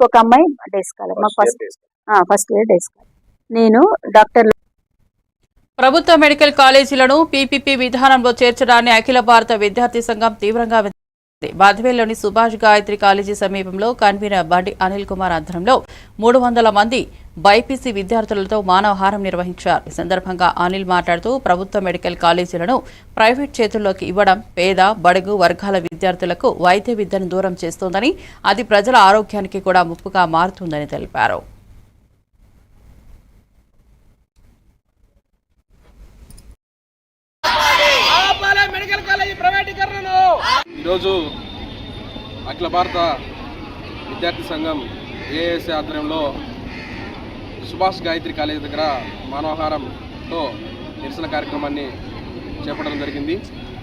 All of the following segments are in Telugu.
ఇంకొక అమ్మాయి డే స్కాలర్ మాకు first first year day scholar నేను డాక్టర్ ప్రభుత్వ మెడికల్ కాలేజీలను పీపీపీ విధానంలో చేర్చడాన్ని అఖిల భారత విద్యార్థి సంఘం తీవ్రంగా బాధవేల్లోని సుభాష్ గాయత్రి కాలేజీ సమీపంలో కన్వీనర్ బండి అనిల్ కుమార్ ఆధ్వర్యంలో మూడు వందల మంది బైపీసీ విద్యార్థులతో మానవహారం నిర్వహించారు. ఈ సందర్భంగా అనిల్ మాట్లాడుతూ ప్రభుత్వ మెడికల్ కాలేజీలను ప్రైవేట్ చేతుల్లోకి ఇవ్వడం పేద బడుగు వర్గాల విద్యార్థులకు వైద్య విద్యను దూరం చేస్తోందని అది ప్రజల ఆరోగ్యానికి కూడా ముప్పుగా మారుతుందని తెలిపారు. మెడికల్ కాలేజీ ప్రైవేటీకరణను. ఈరోజు అఖిల భారత విద్యార్థి సంఘం ఏఎస్ఏ ఆధ్వర్యంలో సుభాష్ గాయత్రి కాలేజీ దగ్గర మానవహారంతో నిరసన కార్యక్రమాన్ని చేపట్టడం జరిగింది.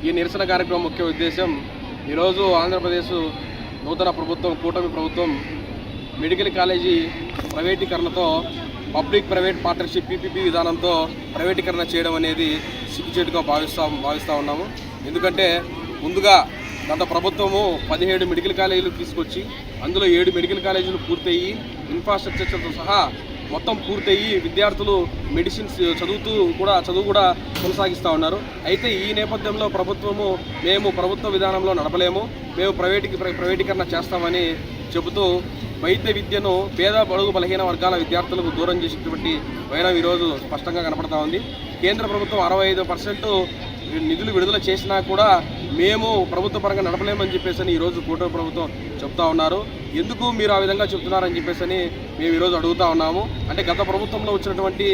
ఈ నిరసన కార్యక్రమం ముఖ్య ఉద్దేశం ఈరోజు ఆంధ్రప్రదేశ్ నూతన ప్రభుత్వం కూటమి ప్రభుత్వం మెడికల్ కాలేజీ ప్రైవేటీకరణతో పబ్లిక్ ప్రైవేట్ పార్ట్నర్షిప్ పీపీపీ విధానంతో ప్రైవేటీకరణ చేయడం అనేది సిగ్గుచేటుగా భావిస్తా భావిస్తూ ఉన్నాము. ఎందుకంటే ముందుగా గత ప్రభుత్వము పదిహేడు మెడికల్ కాలేజీలు తీసుకొచ్చి అందులో ఏడు మెడికల్ కాలేజీలు పూర్తయ్యి ఇన్ఫ్రాస్ట్రక్చర్తో సహా మొత్తం పూర్తయ్యి విద్యార్థులు మెడిసిన్స్ చదువుతూ కూడా చదువు కూడా కొనసాగిస్తూ ఉన్నారు. అయితే ఈ నేపథ్యంలో ప్రభుత్వము మేము ప్రభుత్వ విధానంలో నడపలేము. మేము ప్రైవేటుకి ప్రైవేటీకరణ చేస్తామని చెబుతూ వైద్య విద్యను పేద బడుగు బలహీన వర్గాల విద్యార్థులకు దూరం చేసేటువంటి వైనం ఈరోజు స్పష్టంగా కనపడతా ఉంది. కేంద్ర ప్రభుత్వం అరవై ఐదు పర్సెంట్ నిధులు విడుదల చేసినా కూడా మేము ప్రభుత్వ పరంగా నడపలేమని చెప్పేసి అని ఈరోజు కూటమి ప్రభుత్వం చెప్తా ఉన్నారు. ఎందుకు మీరు ఆ విధంగా చెప్తున్నారని చెప్పేసి అని మేము ఈరోజు అడుగుతా ఉన్నాము. అంటే గత ప్రభుత్వంలో వచ్చినటువంటి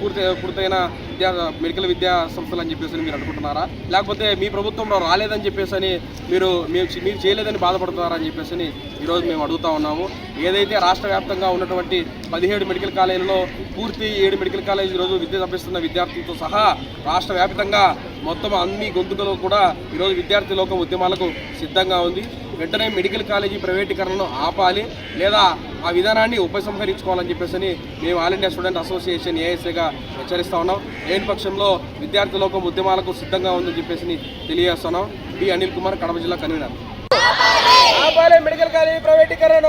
పూర్తి పూర్తయిన విద్యా మెడికల్ విద్యా సంస్థలు అని చెప్పేసి అని మీరు అనుకుంటున్నారా? లేకపోతే మీ ప్రభుత్వంలో రాలేదని చెప్పేసి అని మీరు మీరు మీరు చేయలేదని బాధపడుతున్నారని చెప్పేసి అని ఈరోజు మేము అడుగుతా ఉన్నాము. ఏదైతే రాష్ట్ర వ్యాప్తంగా ఉన్నటువంటి పదిహేడు మెడికల్ కాలేజీలో పూర్తి ఏడు మెడికల్ కాలేజీ ఈరోజు విద్య తప్పిస్తున్న విద్యార్థులతో సహా రాష్ట్ర వ్యాప్తంగా మొత్తం అన్ని గొంతుకలో కూడా ఈరోజు విద్యార్థి లోకం ఉద్యమాలకు సిద్ధంగా ఉంది. వెంటనే మెడికల్ కాలేజీ ప్రైవేటీకరణను ఆపాలి లేదా ఆ విధానాన్ని ఉపసంహరించుకోవాలని చెప్పేసి మేము ఆల్ ఇండియా స్టూడెంట్ అసోసియేషన్ ఏఎస్ఏగా హెచ్చరిస్తా ఉన్నాం. లేని పక్షంలో విద్యార్థులకు ఉద్యమాలకు సిద్ధంగా ఉందని చెప్పేసి తెలియజేస్తున్నాం. డి అనిల్ కుమార్ కడప జిల్లా కన్వీనర్. మెడికల్ కాలేజీ ప్రైవేటీకరణ